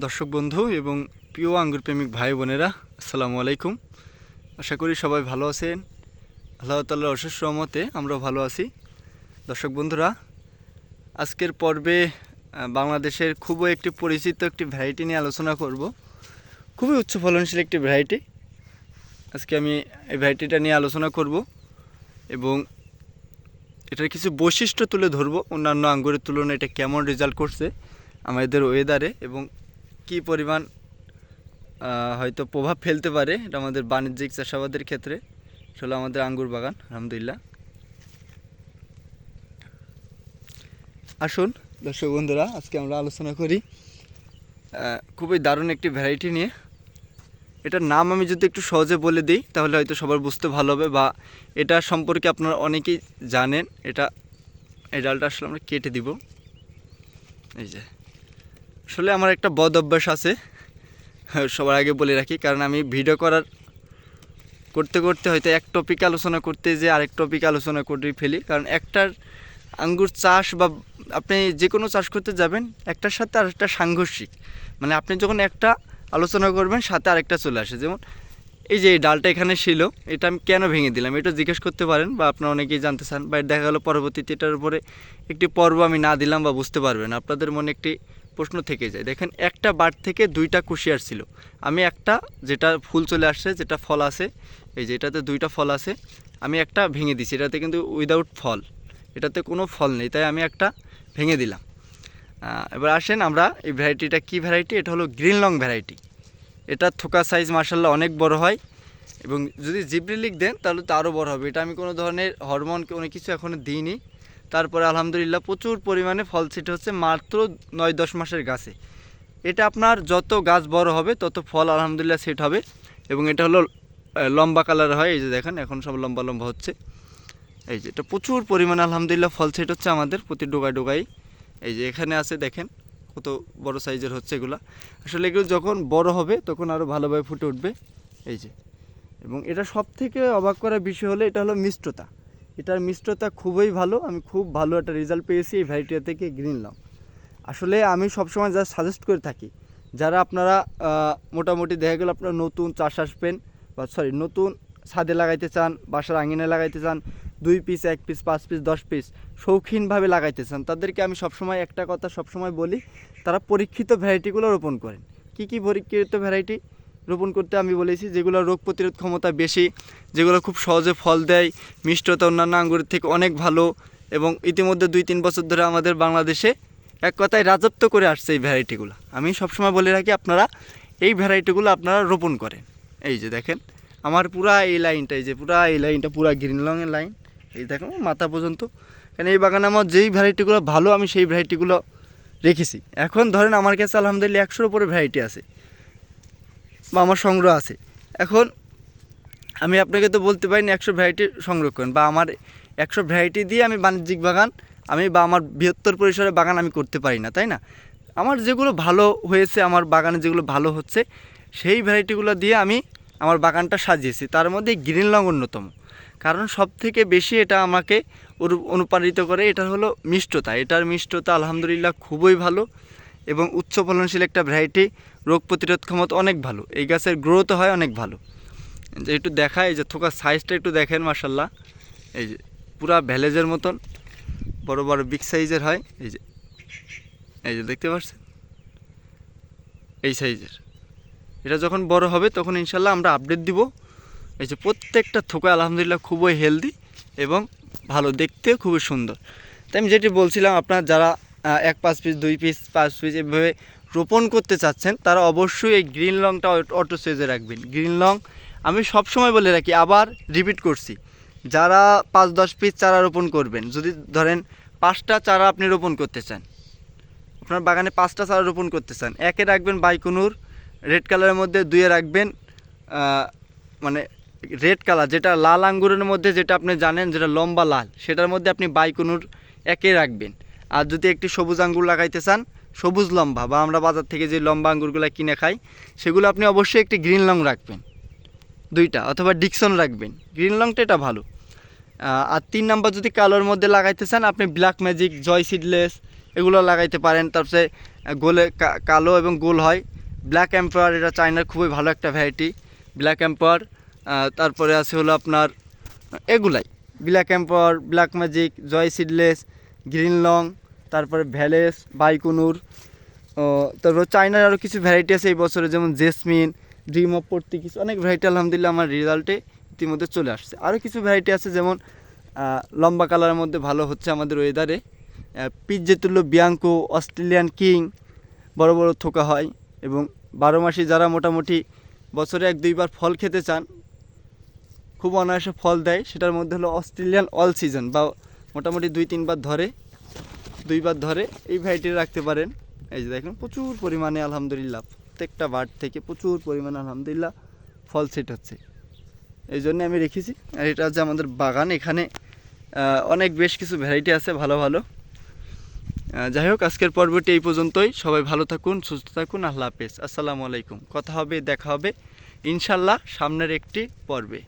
দর্শক বন্ধু এবং প্রিয় আঙ্গুর প্রেমিক ভাই বোনেরা, আসসালামু আলাইকুম। আশা করি সবাই ভালো আছেন। আল্লাহ তাল্লাহ অশেষ রহমতে আমরাও ভালো আছি। দর্শক বন্ধুরা, আজকের পর্বে বাংলাদেশের খুবই একটি পরিচিত একটি ভ্যারাইটি নিয়ে আলোচনা করব। খুবই উচ্চ ফলনশীল একটি ভ্যারাইটি আজকে আমি এই ভ্যারাইটিটা নিয়ে আলোচনা করব এবং এটার কিছু বৈশিষ্ট্য তুলে ধরবো। অন্যান্য আঙ্গুরের তুলনায় এটা কেমন রেজাল্ট করছে আমাদের ওয়েদারে এবং কি পরিমাণ হয়তো প্রভাব ফেলতে পারে, এটা আমাদের বাণিজ্যিক চাষাবাদের ক্ষেত্রে। আসলে আমাদের আঙ্গুর বাগান, আলহামদুলিল্লাহ। আসুন, দর্শক বন্ধুরা, আজকে আমরা আলোচনা করি খুবই দারুণ একটি ভ্যারাইটি নিয়ে। এটার নাম আমি যদি একটু সহজে বলে দিই, তাহলে হয়তো সবার বুঝতে ভালো হবে, বা এটা সম্পর্কে আপনারা অনেকেই জানেন, এটা, এই ডালটা আসলে আমরা কেটে দিব। এই যে। আসলে আমার একটা বদ অভ্যাস আছে। হ্যাঁ, সবার আগে বলে রাখি কারণ আমি ভিডিও করার করতে করতে হয়তো এক টপিক আলোচনা করতে যে আরেক টপিক আলোচনা করে ফেলি। কারণ একটার আঙ্গুর চাষ বা আপনি যে কোনো চাষ করতে যাবেন একটার সাথে আরেকটা সাংঘর্ষিক। মানে আপনি যখন একটা আলোচনা করবেন সাথে আরেকটা চলে আসে। যেমন এই যে ডালটা এখানে ছিল এটা আমি কেন ভেঙে দিলাম? এটা জিজ্ঞেস করতে পারেন বা আপনারা অনেকেই জানতে চান বা দেখা গেলো পরবর্তীতে এটার উপরে একটি পর্ব আমি না দিলাম বা বুঝতে পারবেন আপনাদের মনে একটি প্রশ্ন থেকে যায়। দেখেন, একটা বার থেকে দুইটা কুশিয়ার ছিল। আমি একটা যেটা ফুল চলে আসছে, যেটা ফল আছে, এই যে এটাতে দুইটা ফল আছে, আমি একটা ভেঙে দিছি। এটাতে কিন্তু উইদাউট ফল, এটাতে কোনো ফল নেই, তাই আমি একটা ভেঙে দিলাম। এবার আসেন আমরা এই ভ্যারাইটিটা কি ভ্যারাইটি? এটা হলো গ্রিন লং ভ্যারাইটি। এটা থোকা সাইজ মার্শাল্লাহ অনেক বড় হয় এবং যদি জিব্রিলিক দেন, তাহলে তো আরও বড় হবে। এটা আমি কোনো ধরনের হরমোন কোনো কিছু এখনও দিইনি। তারপরে আলহামদুলিল্লাহ প্রচুর পরিমাণে ফল সেট হচ্ছে মাত্র নয় দশ মাসের গাছে। এটা আপনার যত গাছ বড় হবে, তত ফল আলহামদুলিল্লাহ সেট হবে। এবং এটা হলো লম্বা কালার হয়, এই যে দেখেন, এখন সব লম্বা লম্বা হচ্ছে। এই যে এটা প্রচুর পরিমাণে আলহামদুলিল্লাহ ফল সেট হচ্ছে আমাদের প্রতি ডোগায় ডোগাই এই যে এখানে আছে, দেখেন, কত বড় সাইজের হচ্ছে এগুলা। আসলে এগুলো যখন বড় হবে, তখন আরও ভালোভাবে ফুটে উঠবে। এই যে। এবং এটা সব থেকে অবাক করার বিষয় হলো, এটা হলো মিষ্টতা। এটার মিষ্টতা খুবই ভালো, আমি খুব ভালো একটা রেজাল্ট পেয়েছি এই ভ্যারাইটিটা থেকে গ্রিন লং আসলে আমি সবসময় যা সাজেস্ট করে থাকি, যারা আপনারা মোটামুটি দেখা গেল আপনারা নতুন চাষ আসবেন বা সরি নতুন ছাদে লাগাইতে চান, বাসার আঙিনায় লাগাইতে চান, দুই পিস এক পিস পাঁচ পিস দশ পিস শৌখিনভাবে লাগাইতে চান, তাদেরকে আমি সবসময় একটা কথা সবসময় বলি, তারা পরীক্ষিত ভ্যারাইটিগুলো রোপণ করেন। কি কি পরীক্ষিত ভ্যারাইটি রোপণ করতে আমি বলেছি, যেগুলো রোগ প্রতিরোধ ক্ষমতা বেশি, যেগুলো খুব সহজে ফল দেয়, মিষ্টতা অন্যান্য আঙ্গুরের থেকে অনেক ভালো এবং ইতিমধ্যে দুই তিন বছর ধরে আমাদের বাংলাদেশে এক কথায় রাজত্ব করে আসছে এই ভ্যারাইটিগুলো। আমি সবসময় বলে রাখি, আপনারা এই ভ্যারাইটিগুলো আপনারা রোপণ করেন। এই যে দেখেন, আমার পুরা এই লাইনটা, এই যে পুরা এই লাইনটা, পুরা গ্রিন লংয়ের লাইন, এই দেখেন, মাথা পর্যন্ত। কারণ এই বাগানে আমার যেই ভ্যারাইটিগুলো ভালো, আমি সেই ভ্যারাইটিগুলো রেখেছি। এখন ধরেন আমার কাছে আলহামদুলিল্লাহ একশোর উপরে ভ্যারাইটি আছে। বা আমার সংগ্রহ আছে। এখন আমি আপনাকে তো বলতে পারি না একশো ভ্যারাইটি করেন বা আমার একশো ভ্যারাইটি দিয়ে আমি বাণিজ্যিক বাগান, আমি বা আমার বৃহত্তর পরিসরে বাগান আমি করতে পারি না, তাই না? আমার যেগুলো ভালো হয়েছে, আমার বাগানে যেগুলো ভালো হচ্ছে, সেই ভ্যারাইটিগুলো দিয়ে আমি আমার বাগানটা সাজিয়েছি। তার মধ্যে গ্রিন লং অন্যতম। কারণ সব থেকে বেশি এটা আমাকে অনু- অনুপ্রাণিত করে, এটা হলো মিষ্টতা। এটার মিষ্টতা আলহামদুলিল্লাহ খুবই ভালো। এবং উচ্চ ফলনশীল একটা ভ্যারাইটি রোগ প্রতিরোধ ক্ষমতা অনেক ভালো। এই গাছের গ্রোথ হয় অনেক ভালো। একটু দেখা এই যে থোকার সাইজটা একটু দেখেন মার্শাল্লাহ এই যে পুরা ভ্যালেজের মতন, বড় বড় বিগ সাইজের হয়। এই যে এই যে দেখতে পাচ্ছেন? এই সাইজের এটা যখন বড় হবে, তখন ইনশাল্লাহ আমরা আপডেট দিব। এই যে প্রত্যেকটা থোকা আলহামদুলিল্লাহ খুবই হেলদি এবং ভালো দেখতে খুবই সুন্দর। তাই আমি যেটি বলছিলাম, আপনার যারা এক পাঁচ পিস দুই পিস পাঁচ পিস এভাবে রোপণ করতে চাচ্ছেন, তারা অবশ্যই এই গ্রিন লংটা অটো সেজে রাখবেন। গ্রিন লং আমি সবসময় বলে রাখি, আবার রিপিট করছি। যারা পাঁচ, দশ পিস চারা রোপণ করবেন, যদি ধরেন পাঁচটা চারা আপনি রোপণ করতে চান, আপনার বাগানে পাঁচটা চারা রোপণ করতে চান, একে রাখবেন বাইকুনুর রেড কালারের মধ্যে দুয়ে রাখবেন মানে রেড কালার যেটা লাল আঙ্গুরের মধ্যে, যেটা আপনি জানেন, যেটা লম্বা লাল, সেটার মধ্যে আপনি বাইকুনুর একে রাখবেন। আর যদি একটি সবুজ আঙ্গুর লাগাইতে চান, সবুজ লম্বা বা আমরা বাজার থেকে যে লম্বা আঙ্গুরগুলো কিনে খাই, সেগুলো আপনি অবশ্যই একটি গ্রিন লং রাখবেন। দুইটা, অথবা ডিকসন রাখবেন। গ্রিন লংটা এটা ভালো। আর তিন নাম্বার যদি কালোর মধ্যে লাগাইতে চান, আপনি ব্ল্যাক ম্যাজিক জয় সিডলেস এগুলো লাগাইতে পারেন। তারপরে গোলে কালো এবং গোল হয়। ব্ল্যাক এম্পায়ার এটা চায়নার খুবই ভালো একটা ভ্যারাইটি ব্ল্যাক এম্পায়ার তারপরে আছে হলো আপনার, এগুলাই। Black empire black magic joy seedless green long তারপরে ভ্যালেস, বাইকুনুর তারপর চায়নার আরও কিছু ভ্যারাইটি আছে এই বছরে, যেমন জেসমিন ড্রিম অফ পড়তে কিছু অনেক ভ্যারাইটি আলহামদুলিল্লাহ আমার রেজাল্টে ইতিমধ্যে চলে আসছে। আরও কিছু ভ্যারাইটি আছে যেমন লম্বা কালারের মধ্যে ভালো হচ্ছে আমাদের ওয়েদারে পিজ্জে তুল্য বিয়াঙ্কো, অস্ট্রেলিয়ান কিং, বড় বড় থোকা হয় এবং বারো মাসে যারা মোটামুটি বছরে এক দুইবার ফল খেতে চান, খুব অনায়াসে ফল দেয়। সেটার মধ্যে হলো অস্ট্রেলিয়ান অল সিজন বা মোটামুটি দুই তিনবার ধরে দুইবার ধরে এই ভ্যারাইটি রাখতে পারেন। এই যে দেখুন, প্রচুর পরিমাণে আলহামদুলিল্লাহ, প্রত্যেকটা বার্ড থেকে প্রচুর পরিমাণে আলহামদুলিল্লাহ ফল সেট হচ্ছে। এই জন্য আমি রেখেছি। আর এটা হচ্ছে আমাদের বাগান, এখানে অনেক বেশ কিছু ভ্যারাইটি আছে, ভালো ভালো। যাই হোক, আজকের পর্বটি এই পর্যন্তই। সবাই ভালো থাকুন, সুস্থ থাকুন, আল্লাহ হাফেজ। আসসালামু আলাইকুম। কথা হবে, দেখা হবে ইনশাল্লাহ সামনের একটি পর্বে।